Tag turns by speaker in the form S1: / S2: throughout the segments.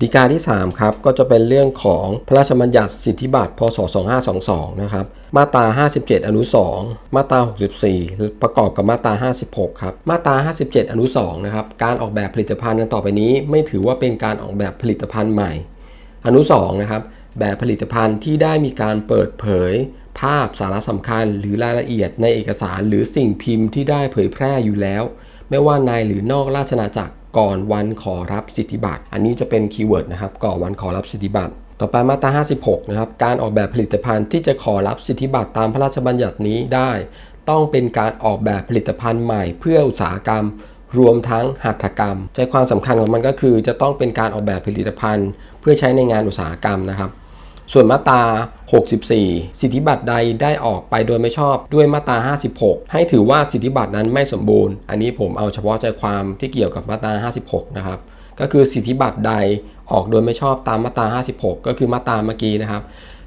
S1: ฎีกาที่ 3 ครับ ก็จะเป็นเรื่องของพระราชบัญญัติสิทธิบัตรพศ 2522 นะครับ มาตรา 57 อนุ 2 มาตรา 64 ประกอบกับมาตรา 56 ครับ มาตรา 57 อนุ 2 นะครับ การออกแบบผลิตภัณฑ์ดังต่อไปนี้ ไม่ถือว่าเป็นการออกแบบผลิตภัณฑ์ใหม่ อนุ 2 นะครับ แบบผลิตภัณฑ์ที่ได้มีการเปิดเผย ภาพสาระสำคัญ หรือรายละเอียดในเอกสาร หรือสิ่งพิมพ์ที่ได้เผยแพร่อยู่แล้ว ไม่ว่าในหรือนอกราชอาณาจักร ก่อนวันขอรับสิทธิบัตร อันนี้จะเป็นคีย์เวิร์ดนะครับ ก่อนวันขอรับสิทธิบัตรต่อไปมาตรา56 นะครับ การออกแบบผลิตภัณฑ์ที่จะขอรับสิทธิบัตรตามพระราชบัญญัตินี้ได้ ต้องเป็นการออกแบบผลิตภัณฑ์ใหม่เพื่ออุตสาหกรรม รวมทั้งหัตถกรรม ใจความสำคัญของมันก็คือ จะต้องเป็นการออกแบบผลิตภัณฑ์ เพื่อใช้ในงานอุตสาหกรรมนะครับ ส่วนมาตรา 64 สิทธิบัตรใดได้ออกไปโดยไม่ชอบด้วยมาตรา 56 ให้ถือว่าสิทธิบัตรนั้นไม่สมบูรณ์ อันนี้ผมเอาเฉพาะใจความที่เกี่ยวกับมาตรา 56 นะครับ ก็คือสิทธิบัตรใดออกโดยไม่ชอบตามมาตรา 56 ก็คือมาตราเมื่อกี้นะครับ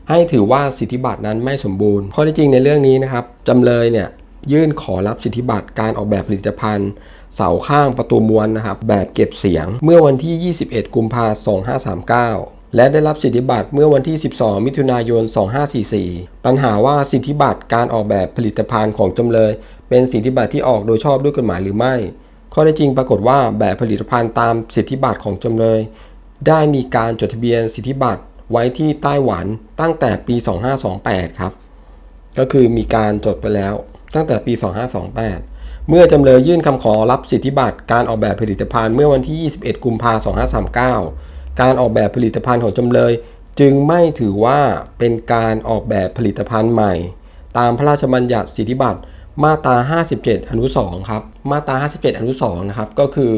S1: ให้ถือว่าสิทธิบัตรนั้นไม่สมบูรณ์ ข้อท็จจริงในเรื่องนี้นะครับจำเลยเนี่ยยื่นขอรับสิทธิบัตรการออกแบบผลิตภัณฑ์เสาข้างประตูม้วนนะครับแบบเก็บเสียงเมื่อวันที่ 21 กุมภาพันธ์ 2539 และได้รับสิทธิบัตรเมื่อวันที่ 12 มิถุนายน 2544 ปัญหาว่าสิทธิบัตรการออกแบบผลิตภัณฑ์ของจำเลย เป็นสิทธิบัตรที่ออกโดยชอบด้วยกฎหมายหรือไม่ ข้อเท็จจริงปรากฏว่าแบบผลิตภัณฑ์ตามสิทธิบัตรของจำเลย ได้มีการจดทะเบียนสิทธิบัตรไว้ที่ไต้หวันตั้งแต่ปี 2528 ครับ ก็คือมีการจดไปแล้วตั้งแต่ปี 2528 เมื่อจำเลยยื่นคำขอรับสิทธิบัตรการออกแบบผลิตภัณฑ์เมื่อวันที่ 21 กุมภาพันธ์ 2539 การออกแบบผลิตภัณฑ์ของจำเลย จึงไม่ถือว่าเป็นการออกแบบผลิตภัณฑ์ใหม่ ตามพระราชบัญญัติสิทธิบัตรมาตรา 57 อนุ 2 ครับ มาตรา 57 อนุ 2 นะครับ ก็คือ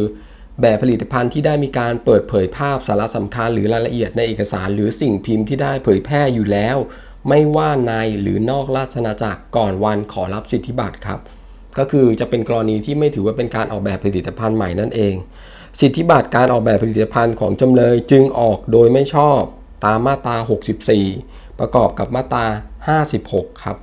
S1: แบบผลิตภัณฑ์ที่ได้มีการเปิดเผยภาพสาระสำคัญหรือรายละเอียดในเอกสาร หรือสิ่งพิมพ์ที่ได้เผยแพร่อยู่แล้ว ไม่ว่าในหรือนอกราชอาณาจักรก่อนวันขอรับสิทธิบัตรครับ ก็คือจะเป็นกรณีที่ไม่ถือว่าเป็นการออกแบบผลิตภัณฑ์ใหม่นั่นเอง สิทธิบัตรการออกแบบผลิตภัณฑ์ของจำเลยจึงออกโดยไม่ชอบตามมาตรา 64 ประกอบกับมาตรา 56 ครับ